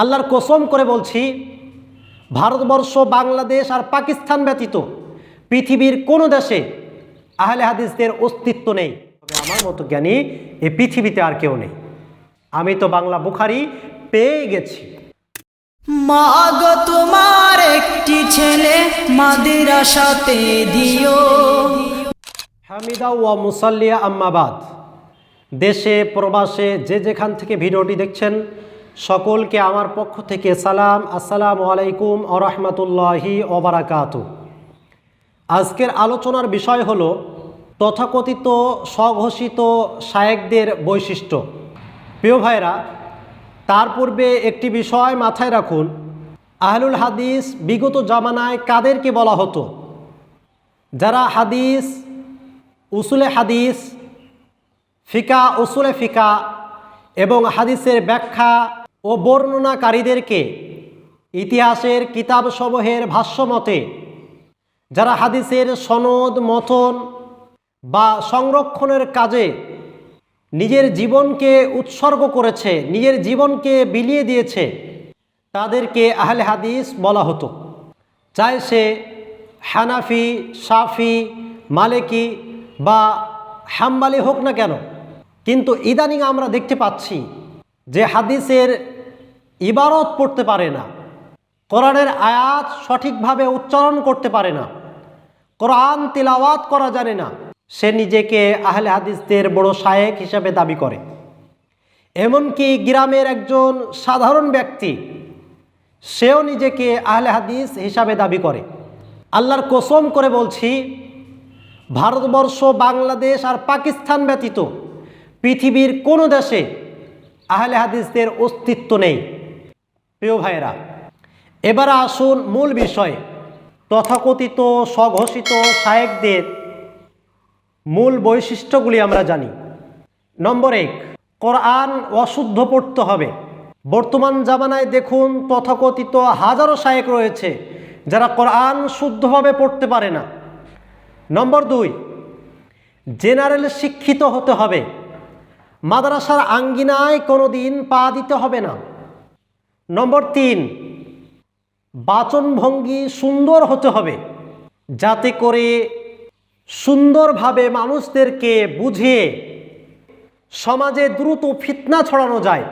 আল্লাহর কসম করে বলছি ভারতবর্ষ বাংলাদেশ আর পাকিস্তান ব্যতীত পৃথিবীর কোনো দেশে আহলে হাদিসদের অস্তিত্ব নেই। তবে আমার মতো জ্ঞানী এই পৃথিবীতে আর কেউ নেই। আমি তো বাংলা বুখারি পেয়ে গেছি। মাগ তোমার একটি ছেলে মাদ্রাসাতে দিও। হামিদা ওয়া মুসাল্লিয়া আম্মাবাদ। দেশে প্রবাসে যে যেখান থেকে ভিডিওটি দেখছেন সকলকে আমার পক্ষ থেকে সালাম, আসসালামু আলাইকুম আ রহমতুল্লাহি ওবরাকাত আজকের আলোচনার বিষয় হল তথাকথিত স্বঘোষিত শায়েকদের বৈশিষ্ট্য। প্রিয় ভাইরা তার পূর্বে একটি বিষয় মাথায় রাখুন, আহলুল হাদিস বিগত জামানায় কাদেরকে বলা হতো? যারা হাদিস, উসুলে হাদিস, ফিকা, উসুলে ফিকা এবং হাদিসের ব্যাখ্যা ও বর্ণনাকারীদেরকে ইতিহাসের কিতাবসমূহের ভাষ্যমতে, যারা হাদিসের সনদ, মথন বা সংরক্ষণের কাজে নিজের জীবনকে উৎসর্গ করেছে, নিজের জীবনকে বিলিয়ে দিয়েছে, তাদেরকে আহলে হাদিস বলা হতো। চাই সে হানাফি সাফি মালেকি বা হাম্বালি হোক না কেন, কিন্তু ইদানিং আমরা দেখতে পাচ্ছি যে হাদিসের ইবারত পড়তে পারে না, কোরআনের আয়াত সঠিকভাবে উচ্চারণ করতে পারে না, কোরআন তিলাওয়াত করা জানে না, সে নিজেকে আহলে হাদিসদের বড় শায়েক হিসাবে দাবি করে। এমনকি গ্রামের একজন সাধারণ ব্যক্তি, সেও নিজেকে আহলে হাদিস হিসাবে দাবি করে। আল্লাহর কসম করে বলছি, ভারতবর্ষ, বাংলাদেশ আর পাকিস্তান ব্যতীত পৃথিবীর কোনো দেশে আহলে হাদিসদের অস্তিত্ব নেই। প্রিয় ভাইয়েরা, এবার আসুন মূল বিষয়ে, তথাকথিত, স্বঘোষিত শায়েকদের মূল বৈশিষ্ট্যগুলি আমরা জানি। নম্বর এক, কোরআন অশুদ্ধ পড়তে হবে। বর্তমান জামানায় দেখুন, তথাকথিত হাজারো শায়েক রয়েছে যারা কোরআন শুদ্ধভাবে পড়তে পারে না। নম্বর দুই, জেনারেল শিক্ষিত হতে হবে। মাদ্রাসার আঙ্গিনায় কোনো দিন পা দিতে হবে না। নম্বর তিন, বাচনভঙ্গি সুন্দর হতে হবে, যাতে করে সুন্দরভাবে মানুষদেরকে বুঝিয়ে সমাজে দ্রুত ফিতনা ছড়ানো যায়।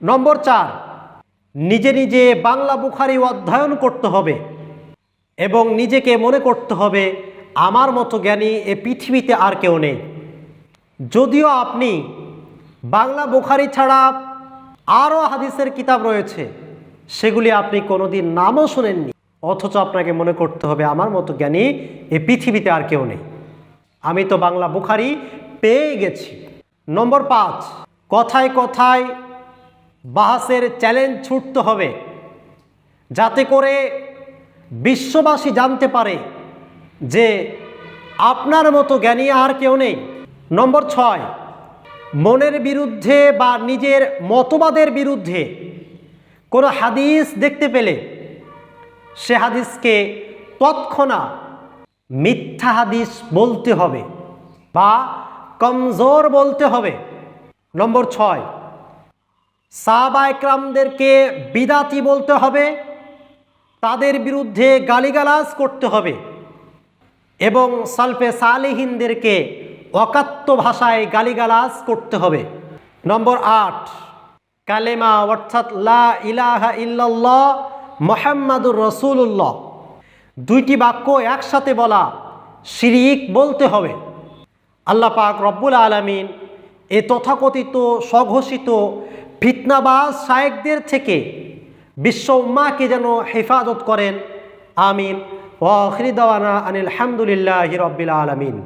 নম্বর চার, নিজে নিজে বাংলা বুখারি অধ্যয়ন করতে হবে এবং নিজেকে মনে করতে হবে, আমার মতো জ্ঞানী এ পৃথিবীতে আর কেউ নেই। যদিও আপনি বাংলা বুখারি ছাড়া আরও হাদিসের কিতাব রয়েছে, সেগুলি আপনি কোনোদিন নামও শোনেননি। অথচ আপনাকে মনে করতে হবে, আমার মতো জ্ঞানী এ পৃথিবীতে আর কেউ নেই। আমি তো বাংলা বুখারি পেয়ে গেছি। নম্বর পাঁচ, কথায় কথায় বাহাসের চ্যালেঞ্জ ছুটতে হবে, যাতে করে বিশ্ববাসী জানতে পারে যে আপনার মতো জ্ঞানী আর কেউ নেই। নম্বর ছয়, মনের বিরুদ্ধে বা নিজের মতবাদের বিরুদ্ধে কোনো হাদিস দেখতে পেলে সে হাদিসকে তৎক্ষণাৎ মিথ্যা হাদিস বলতে হবে বা কমজোর বলতে হবে। নম্বর ছয়, সাহাবা একরামদেরকে বিদাতি বলতে হবে, তাদের বিরুদ্ধে গালিগালাজ করতে হবে এবং সালফে সালেহিনদেরকে অকাত্য ভাষায় গালিগালাজ করতে হবে। নম্বর আট, কালেমা অর্থাৎ লা ইলাহা ইল্লাল্লাহ মোহাম্মদুর রসুল্লাহ দুইটি বাক্য একসাথে বলা শিরিক বলতে হবে। আল্লাহ পাক রব্বুল আলমিন এ তথাকথিত, স্বঘোষিত, ফিতনাবাজ শায়েকদের থেকে বিশ্ব উম্মাকে যেন হেফাজত করেন। আমিন। ওয়াখির দাওয়ানা আনিল হামদুলিল্লাহ রব্বিল আলমিন।